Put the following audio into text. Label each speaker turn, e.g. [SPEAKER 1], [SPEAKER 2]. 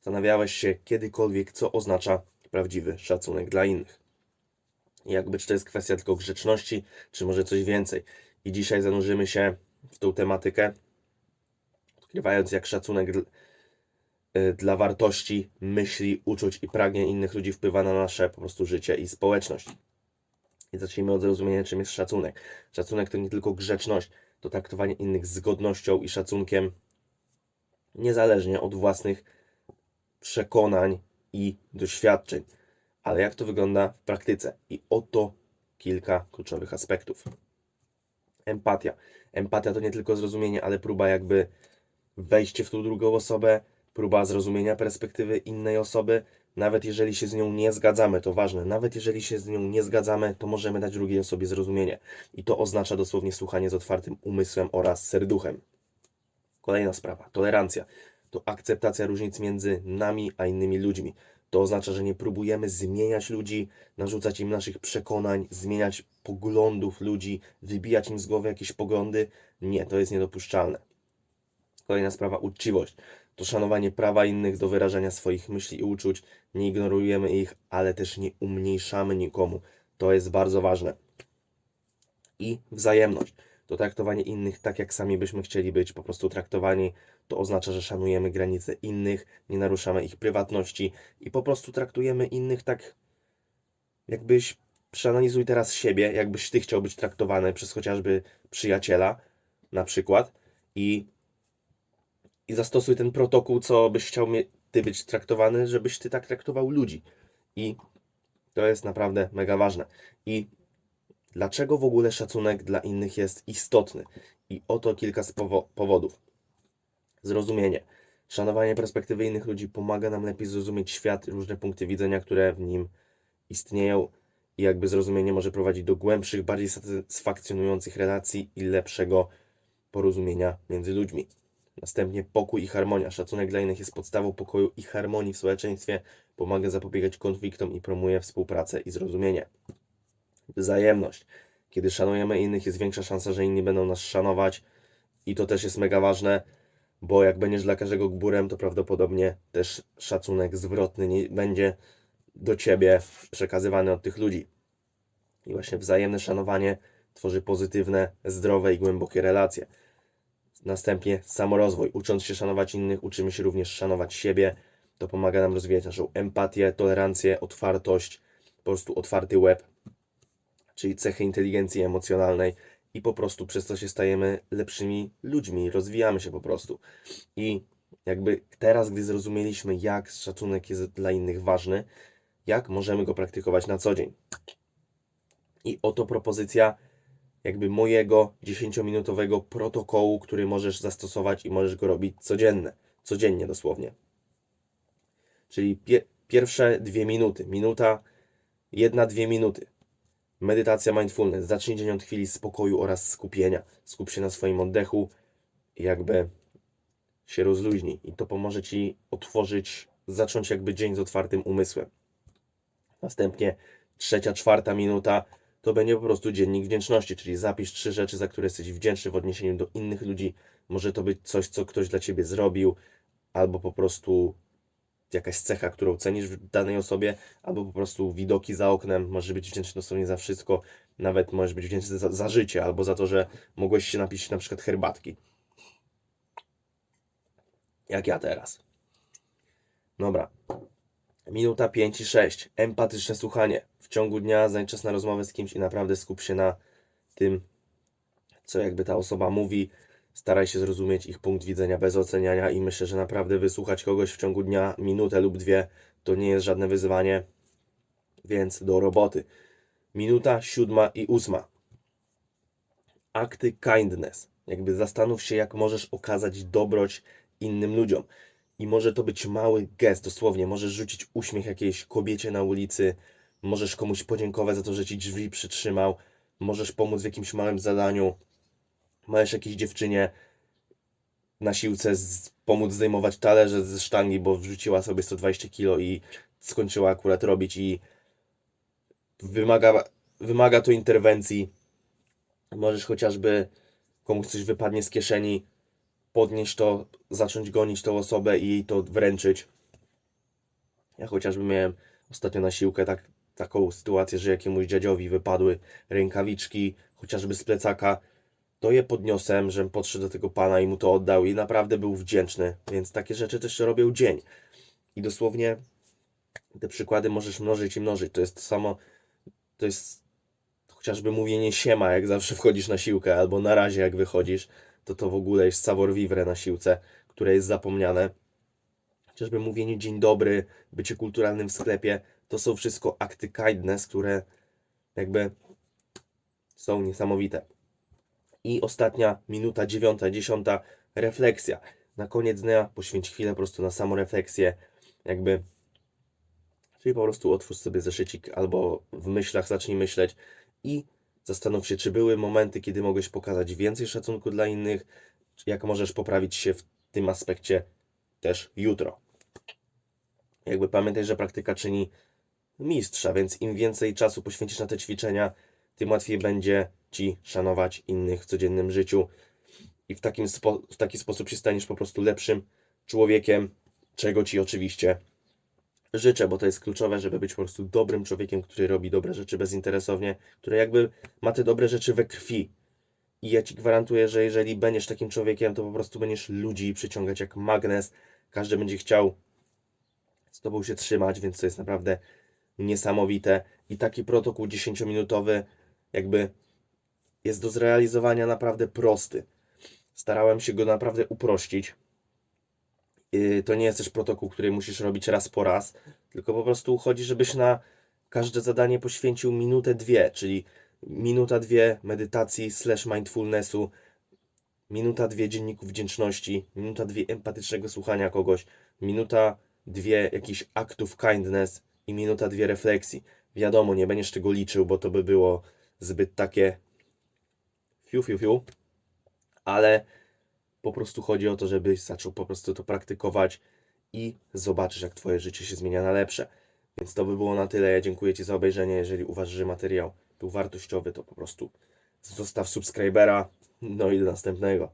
[SPEAKER 1] Zastanawiałeś się kiedykolwiek, co oznacza prawdziwy szacunek dla innych? Jakby czy to jest kwestia tylko grzeczności, czy może coś więcej? I dzisiaj zanurzymy się w tą tematykę, odkrywając jak szacunek y, dla wartości, myśli, uczuć i pragnień innych ludzi wpływa na nasze po prostu życie i społeczność. I zacznijmy od zrozumienia, czym jest szacunek. Szacunek to nie tylko grzeczność, to traktowanie innych z godnością i szacunkiem, niezależnie od własnych przekonań i doświadczeń. Ale jak to wygląda w praktyce? I oto kilka kluczowych aspektów. Empatia. Empatia to nie tylko zrozumienie, ale próba jakby wejście w tą drugą osobę, próba zrozumienia perspektywy innej osoby. Nawet jeżeli się z nią nie zgadzamy, to ważne, nawet jeżeli się z nią nie zgadzamy, to możemy dać drugiej osobie zrozumienie. I to oznacza dosłownie słuchanie z otwartym umysłem oraz serduchem. Kolejna sprawa, tolerancja. To akceptacja różnic między nami a innymi ludźmi. To oznacza, że nie próbujemy zmieniać ludzi, narzucać im naszych przekonań, zmieniać poglądów ludzi, wybijać im z głowy jakieś poglądy. Nie, to jest niedopuszczalne. Kolejna sprawa, uczciwość. To szanowanie prawa innych do wyrażania swoich myśli i uczuć. Nie ignorujemy ich, ale też nie umniejszamy nikomu. To jest bardzo ważne. I wzajemność. To traktowanie innych tak, jak sami byśmy chcieli być, po prostu traktowani. To oznacza, że szanujemy granice innych, nie naruszamy ich prywatności i po prostu traktujemy innych tak, jakbyś przeanalizuj teraz siebie, jakbyś ty chciał być traktowany przez chociażby przyjaciela, na przykład, i, i zastosuj ten protokół, co byś chciał ty być traktowany, żebyś ty tak traktował ludzi. I to jest naprawdę mega ważne. I dlaczego w ogóle szacunek dla innych jest istotny? I oto kilka z powo- powodów. Zrozumienie. Szanowanie perspektywy innych ludzi pomaga nam lepiej zrozumieć świat różne punkty widzenia, które w nim istnieją. I jakby zrozumienie może prowadzić do głębszych, bardziej satysfakcjonujących relacji i lepszego porozumienia między ludźmi. Następnie pokój i harmonia. Szacunek dla innych jest podstawą pokoju i harmonii w społeczeństwie, pomaga zapobiegać konfliktom i promuje współpracę i zrozumienie. Wzajemność. Kiedy szanujemy innych, jest większa szansa, że inni będą nas szanować, i to też jest mega ważne, bo jak będziesz dla każdego gburem, to prawdopodobnie też szacunek zwrotny nie będzie do ciebie przekazywany od tych ludzi. I właśnie wzajemne szanowanie tworzy pozytywne, zdrowe i głębokie relacje. Następnie samorozwój. Ucząc się szanować innych, uczymy się również szanować siebie. To pomaga nam rozwijać naszą empatię, tolerancję, otwartość, po prostu otwarty łeb, czyli cechy inteligencji emocjonalnej i po prostu przez to się stajemy lepszymi ludźmi, rozwijamy się po prostu. I jakby teraz, gdy zrozumieliśmy, jak szacunek jest dla innych ważny, jak możemy go praktykować na co dzień. I oto propozycja jakby mojego 10-minutowego protokołu, który możesz zastosować i możesz go robić codzienne, codziennie dosłownie. Czyli pie pierwsze dwie minuty, minuta, jedna, dwie minuty. Medytacja mindfulness. Zacznij dzień od chwili spokoju oraz skupienia. Skup się na swoim oddechu jakby się rozluźnij. I to pomoże Ci otworzyć, zacząć jakby dzień z otwartym umysłem. Następnie trzecia, czwarta minuta to będzie po prostu dziennik wdzięczności, czyli zapisz trzy rzeczy, za które jesteś wdzięczny w odniesieniu do innych ludzi. Może to być coś, co ktoś dla Ciebie zrobił, albo po prostu jakaś cecha, którą cenisz w danej osobie, albo po prostu widoki za oknem. Możesz być wdzięczny dosłownie za wszystko, nawet możesz być wdzięczny za, za życie, albo za to, że mogłeś się napić na przykład herbatki. Jak ja teraz. Dobra. Minuta 5 i 6. Empatyczne słuchanie. W ciągu dnia znajdź czas na rozmowę z kimś i naprawdę skup się na tym, co jakby ta osoba mówi. Staraj się zrozumieć ich punkt widzenia bez oceniania i myślę, że naprawdę wysłuchać kogoś w ciągu dnia minutę lub dwie to nie jest żadne wyzwanie, więc do roboty. Minuta siódma i ósma. Akty kindness. Jakby zastanów się, jak możesz okazać dobroć innym ludziom. I może to być mały gest, dosłownie. Możesz rzucić uśmiech jakiejś kobiecie na ulicy, możesz komuś podziękować za to, że ci drzwi przytrzymał, możesz pomóc w jakimś małym zadaniu, możesz jakiejś dziewczynie na siłce z, pomóc zdejmować talerze ze sztangi, bo wrzuciła sobie 120 kilo i skończyła akurat robić i wymaga, wymaga to interwencji. Możesz chociażby komuś coś wypadnie z kieszeni, podnieść to, zacząć gonić tą osobę i jej to wręczyć. Ja chociażby miałem ostatnio na siłkę tak, taką sytuację, że jakiemuś dziadziowi wypadły rękawiczki, chociażby z plecaka, to je podniosłem, żebym podszedł do tego pana i mu to oddał i naprawdę był wdzięczny, więc takie rzeczy też robię dzień. I dosłownie te przykłady możesz mnożyć i mnożyć. To jest to samo, to jest chociażby mówienie siema, jak zawsze wchodzisz na siłkę, albo na razie jak wychodzisz, to to w ogóle jest savoir vivre na siłce, które jest zapomniane. Chociażby mówienie dzień dobry, bycie kulturalnym w sklepie, to są wszystko akty kindness, które jakby są niesamowite. I ostatnia minuta, dziewiąta, dziesiąta, refleksja. Na koniec dnia poświęć chwilę po prostu na samorefleksję, jakby, czyli po prostu otwórz sobie zeszycik albo w myślach zacznij myśleć i zastanów się, czy były momenty, kiedy mogłeś pokazać więcej szacunku dla innych, jak możesz poprawić się w tym aspekcie też jutro. Jakby pamiętaj, że praktyka czyni mistrza, więc im więcej czasu poświęcisz na te ćwiczenia, tym łatwiej będzie Ci szanować innych w codziennym życiu i w, takim spo, w taki sposób się staniesz po prostu lepszym człowiekiem, czego Ci oczywiście życzę, bo to jest kluczowe, żeby być po prostu dobrym człowiekiem, który robi dobre rzeczy bezinteresownie, który jakby ma te dobre rzeczy we krwi. I ja Ci gwarantuję, że jeżeli będziesz takim człowiekiem, to po prostu będziesz ludzi przyciągać jak magnes. Każdy będzie chciał z Tobą się trzymać, więc to jest naprawdę niesamowite. I taki protokół 10-minutowy jakby jest do zrealizowania naprawdę prosty. Starałem się go naprawdę uprościć. To nie jest też protokół, który musisz robić raz po raz, tylko po prostu chodzi, żebyś na każde zadanie poświęcił minutę, dwie, czyli minuta, dwie medytacji slash mindfulnessu, minuta, dwie dzienników wdzięczności, minuta, dwie empatycznego słuchania kogoś, minuta, dwie jakichś aktów kindness i minuta, dwie refleksji. Wiadomo, nie będziesz tego liczył, bo to by było zbyt takie fiu, fiu, fiu, ale po prostu chodzi o to, żebyś zaczął po prostu to praktykować i zobaczysz, jak Twoje życie się zmienia na lepsze. Więc to by było na tyle. Ja dziękuję Ci za obejrzenie. Jeżeli uważasz, że materiał był wartościowy, to po prostu zostaw subskrybera. No i do następnego.